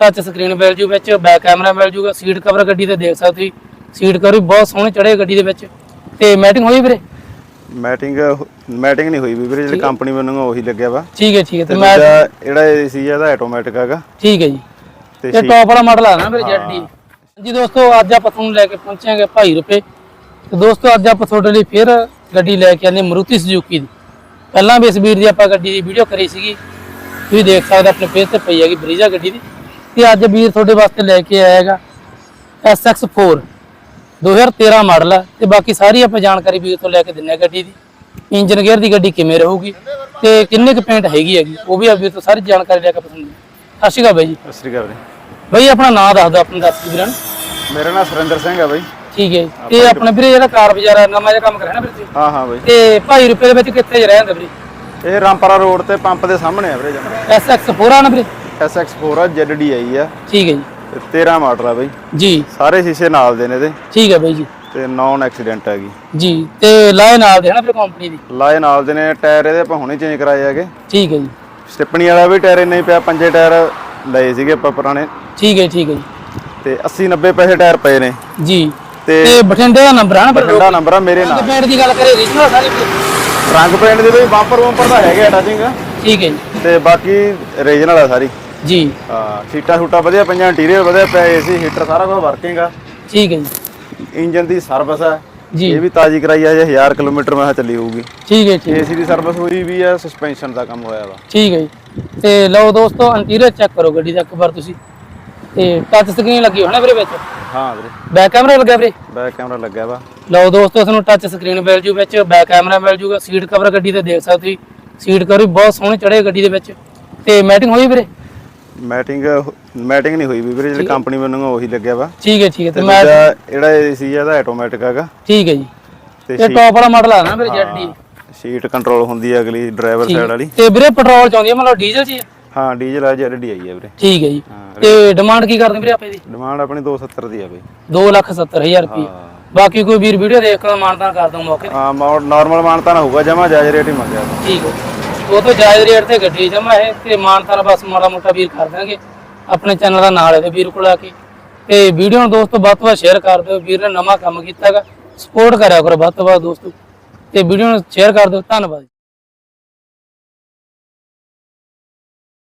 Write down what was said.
Touch screen ਮਿਲ ਜੂ ਵਿੱਚ back camera ਮਿਲ ਜੂਗਾ ਸੀਟ ਕਵਰ ਗੱਡੀ ਤੇ ਦੇਖ ਸਕਦੇ ਸੀਟ ਕਵਰ ਵੀ ਬਹੁਤ ਸੋਹਣੇ ਚੜੇ ਗੱਡੀ ਦੇ ਵਿੱਚ। ਤੇ ਮੈਟਿੰਗ ਹੋਈ ਵੀਰੇ? ਮੈਟਿੰਗ ਮੈਟਿੰਗ ਨਹੀਂ ਹੋਈ ਵੀ ਵੀਰੇ ਜਿਹੜੀ ਕੰਪਨੀ ਵੱਲੋਂ ਉਹੀ ਲੱਗਿਆ ਵਾ। ਠੀਕ ਹੈ ਠੀਕ ਹੈ। ਤੇ ਮੈਂ ਜਿਹੜਾ ਏਸੀ ਇਹਦਾ ਆਟੋਮੈਟਿਕ ਹੈਗਾ। ਠੀਕ ਹੈ ਜੀ। ਤੇ ਟੌਪ ਵਾਲਾ ਮਾਡਲ ਆ ਨਾ ਵੀਰੇ ਜੈਡੀ ਜੀ ਦੋਸਤੋ ਅੱਜ ਆਪਾਂ ਤੁਹਾਨੂੰ ਲੈ ਕੇ ਪਹੁੰਚਾਂਗੇ ਭਾਈ ਰੁਪਏ ਤੇ ਦੋਸਤੋ ਅੱਜ ਆਪਾਂ ਤੁਹਾਡੇ ਲਈ ਫਿਰ ਗੱਡੀ ਲੈ ਕੇ ਆਂਦੇ ਮਰੂਤੀ ਸੁਜ਼ੂਕੀ ਦੀ। ਪਹਿਲਾਂ ਵੀ ਇਸ ਵੀਰ ਦੀ ਆਪਾਂ ਗੱਡੀ ਦੀ ਵੀਡੀਓ ਕਰੀ ਸੀਗੀ। ਤੁਸੀਂ ਦੇਖ ਸਕਦੇ ਆਪਣੇ ਪੇਜ ਤੇ ਪਈ ਹੈਗੀ ਬਰੀਜ਼ਾ ਗੱਡੀ ਦੀ। ਤੇ ਅੱਜ ਵੀਰ ਤੁਹਾਡੇ ਵਾਸਤੇ ਲੈ ਕੇ ਆਇਆ ਹੈਗਾ SX4 2013 ਮਾਡਲ ਹੈ ਤੇ ਬਾਕੀ ਸਾਰੀ ਆਪਾਂ ਜਾਣਕਾਰੀ ਵੀਰ ਤੋਂ ਲੈ ਕੇ ਦਿੰਨੇ ਗੱਡੀ ਦੀ। ਇੰਜਨ ਗੇਅਰ ਦੀ ਗੱਡੀ ਕਿਵੇਂ ਰਹੂਗੀ ਤੇ ਕਿੰਨੇ ਕੁ ਪੇਂਟ ਹੈਗੀ ਹੈਗੀ ਉਹ ਵੀ ਆ ਵੀਰ ਤੋਂ ਸਾਰੀ ਜਾਣਕਾਰੀ ਲੈ ਕੇ ਪਸੰਦ ਸਤਿ ਸ਼੍ਰੀ ਅਕਾਲ ਬਾਈ ਜੀ। ਸਤਿ ਸ੍ਰੀ ਅਕਾਲ ਵੀਰੇ ਬਈ ਆਪਣਾ ਨਾਮ ਦੱਸ ਦਿਓ ਆਪਣੇ ਦਰਸ਼ਕ ਵੀਰਾਂ ਮੇਰਾ ਨਾਮ ਸੁਰਿੰਦਰ ਸਿੰਘ ਆ ਬਾਈ। ਠੀਕ ਹੈ ਜੀ। ਤੇ ਆਪਣੇ ਵੀਰੇ ਜਿਹੜਾ ਕਾਰ ਬਾਜ਼ਾਰ ਆ ਨਵਾਂ ਜਿਹਾ ਕੰਮ ਕਰਿਆ ਨਾ ਵੀਰੇ ਤੁਸੀਂ? ਹਾਂ ਹਾਂ ਬਾਈ। ਤੇ ਭਾਈ ਰੁਪਏ ਦੇ ਵਿੱਚ ਕਿੱਥੇ ਜ ਰਹਿੰਦੇ ਵੀਰੇ? ਇਹ ਰਾਮਪਰਾ ਰੋਡ ਤੇ ਪੰਪ ਦੇ ਸਾਹਮਣੇ ਆ ਵੀਰੇ ਜਮਾ। SX4 ਆ ਨਾ ਵੀਰੇ? SX4 ਆ ZDI ਆ। ਠੀਕ ਹੈ ਜੀ। ਤੇ 13 ਮਾਡਲ ਆ ਬਾਈ। ਜੀ। ਸਾਰੇ ਸ਼ੀਸ਼ੇ ਨਾਲ ਦੇ ਨੇ ਇਹਦੇ। ਠੀਕ ਹੈ ਬਾਈ ਜੀ। ਤੇ ਨਾਨ ਐਕਸੀਡੈਂਟ ਹੈਗੀ। ਜੀ ਤੇ ਲਾਏ ਨਾਲ ਦੇ ਹਨਾ ਵੀਰੇ ਕੰਪਨੀ ਦੀ? ਲਾਏ ਨਾਲ ਦੇ ਨੇ ਟਾਇਰ ਇਹਦੇ ਆਪਾਂ ਹੁਣੇ ਚੇਂਜ ਕਰਾਏ ਹੈਗੇ। ਠੀਕ ਹੈ ਜੀ। ਸਟਿੱਪਣੀ ਵਾਲਾ ਵੀ ਟਾਇਰ ਇੰਨੇ ਹੀ ਪਿਆ ਪੰਜੇ ਟਾਇਰ ਲਏ ਸੀਗੇ ਆਪਾਂ ਪੁਰਾਣੇ। ਠੀਕ ਹੈ ਠੀਕ ਹੈ ਜੀ। ਤੇ 80 90 ਪੈਸੇ ਟਾਇਰ ਪਏ ਨੇ। ਜੀ। ਤੇ ਤੇ ਬਠਿੰਡੇ ਦਾ ਨੰਬਰ ਆ ਨਾ ਠੰਡਾ ਨੰਬਰ ਆ ਮੇਰੇ ਨਾਲ। ਪੇਂਟ ਦੀ ਗੱਲ ਕਰੇ ਰੀਜਨਲ ਸਾਰੀ। ਰੰਗ ਪੇਂਟ ਦੇ ਵੀ ਬੰਪਰ ਬੰਪਰ ਦਾ ਹੈਗਾ ਟਚਿੰਗ ਠੀਕ ਹੈ ਜੀ। ਤੇ ਬਾਕੀ ਰੀਜਨਲ ਆ ਸਾਰੀ। ਜੀ। ਹਾਂ ਸੀਟਾਂ ਸੂਟਾਂ ਵਧੀਆ ਪਈਆਂ ਇੰਟੀਰੀਅਰ ਵਧੀਆ ਪਿਆ ਏਸੀ ਹੀਟਰ ਸਾਰਾ ਕੁਝ ਵਰਕਿੰਗ ਆ। ਠੀਕ ਹੈ ਜੀ। ਇੰਜਨ ਦੀ ਸਰਵਿਸ ਆ। ਜੀ। ਇਹ ਵੀ ਤਾਜ਼ੀ ਕਰਾਈ ਆ ਜੇ 1000 ਕਿਲੋਮੀਟਰ ਮੈਂ ਕਿਹਾ ਚੱਲੀ ਹੋਊਗੀ। ਠੀਕ ਹੈ ਠੀਕ ਏਸੀ ਦੀ ਸਰਵਿਸ ਹੋਈ ਵੀ ਆ ਸਸਪੈਂਸ਼ਨ ਦਾ ਕੰਮ ਹੋਇਆ ਵਾ। ਠੀਕ ਹੈ ਜੀ। ਤੇ ਲਓ ਦੋਸਤੋ ਇੰਟੀਰੀਅਰ ਚੈੱਕ ਕਰੋ ਗੱਡੀ ਦਾ ਇੱਕ ਵਾਰ ਤੁਸੀਂ। ਤੇ ਟੱਚ ਸਕਰੀਨ ਲੱਗੀ ਹੋਣਾ ਵੀਰੇ ਵਿੱਚ? ਹਾਂ ਵੀਰੇ। ਬੈਕ ਕੈਮਰਾ ਲੱਗਿਆ ਵੀਰੇ? ਬੈਕ ਕੈਮਰਾ ਲੱਗਿਆ ਵਾ। ਲਓ ਦੋਸਤੋ ਤੁਹਾਨੂੰ ਟੱਚ ਸਕਰੀਨ ਮਿਲ ਜੂ ਵਿੱਚ। ਬੈਕ ਕੈਮਰਾ ਮਿਲ ਜੂਗਾ। ਸੀਟ ਕਵਰ ਗੱਡੀ ਤੇ ਦੇਖ ਸਕਦੇ ਹੋ ਸੀਟ ਕਵਰ ਵੀ ਬਹੁਤ ਸੋਹਣੇ ਚੜੇ ਗੱਡੀ ਦੇ ਵਿੱਚ। ਤੇ ਮੈਟਿੰਗ ਹੋਈ ਵੀਰੇ? ਮੈਟਿੰਗ ਮੈਟਿੰਗ ਨਹੀਂ ਹੋਈ ਵੀ ਵੀਰੇ ਜਿਹੜੀ ਕੰਪਨੀ ਵੱਲੋਂ ਉਹੀ ਲੱਗਿਆ ਵਾ। ਠੀਕ ਹੈ ਠੀਕ ਹੈ ਤੇ ਮੈਂ ਦੂਜਾ ਜਿਹੜਾ ਏਸੀ ਇਹਦਾ ਆਟੋਮੈਟਿਕ ਹੈਗਾ। ਠੀਕ ਹੈ ਜੀ। ਤੇ ਤੇ ਟੌਪ ਵਾਲਾ ਮਾਡਲ ਆ ਨਾ ਵੀਰੇ ਜੈਡੀ ਸੀਟ ਕੰਟਰੋਲ ਹੁੰਦੀ ਹੈ ਅਗਲੀ ਡਰਾਈਵਰ ਸਾਈਡ ਵਾਲੀ। ਤੇ ਵੀਰੇ ਪੈਟਰੋਲ ਚ ਆਉਂਦੀ ਹੈ ਮਤਲਬ ਡੀਜ਼ਲ ਚ ਹੀ ਡੀਜ਼ਲ ਆ ਜਿਹੜੀ ਆਈ ਹੈ ਵੀਰੇ। ਠੀਕ ਹੈ ਜੀ। ਤੇ ਡਿਮਾਂਡ ਕੀ ਕਰਦੇ ਵੀਰੇ ਆਪੇ ਦੀ? ਡਿਮਾਂਡ ਆਪਣੀ 270 ਦੀ ਆ ਬਈ। 270000 ਰੁਪਏ। ਬਾਕੀ ਕੋਈ ਵੀਰ ਵੀਡੀਓ ਦੇਖ ਕੇ ਮਾਨਤਾ ਕਰ ਦੋ ਮੌਕੇ ਹਾਂ ਨਾਰਮਲ ਮਾਨਤਾ ਨਾ ਹੋਊਗਾ ਜਮਾ ਜਾਇਜ਼ ਰੇਟ ਹੀ ਮੰਗਿਆ। ਠੀਕ ਹੈ। ਉਹ ਤੋਂ ਜਾਇਜ਼ ਰੇਟ ਤੇ ਗੱਡੀ ਜਮਾ ਹੈ ਤੇ ਮਾਨਤਾ ਬਸ ਮਾੜਾ ਮੋਟਾ ਵੀਰ ਕਰ ਦੇਣਗੇ ਆਪਣੇ ਚੈਨਲ ਦਾ ਨਾਲ ਇਹਦੇ ਵੀਰ ਕੋਲ ਆ ਕੇ। ਤੇ ਵੀਡੀਓ ਨੂੰ ਦੋਸਤੋ ਵੱਧ ਤੋਂ ਵੱਧ ਸ਼ੇਅਰ ਕਰ ਦਿਓ। ਵੀਰ ਨੇ ਨਵਾਂ ਕੰਮ ਕੀਤਾ ਹੈਗਾ ਸਪੋਰਟ ਕਰਿਆ ਕਰੋ ਵੱਧ ਤੋਂ ਵੱਧ ਦੋਸਤੋ। ਤੇ ਵੀਡੀਓ ਨੂੰ ਸ਼ੇਅਰ ਕਰ ਦਿਓ। ਧੰਨਵਾਦ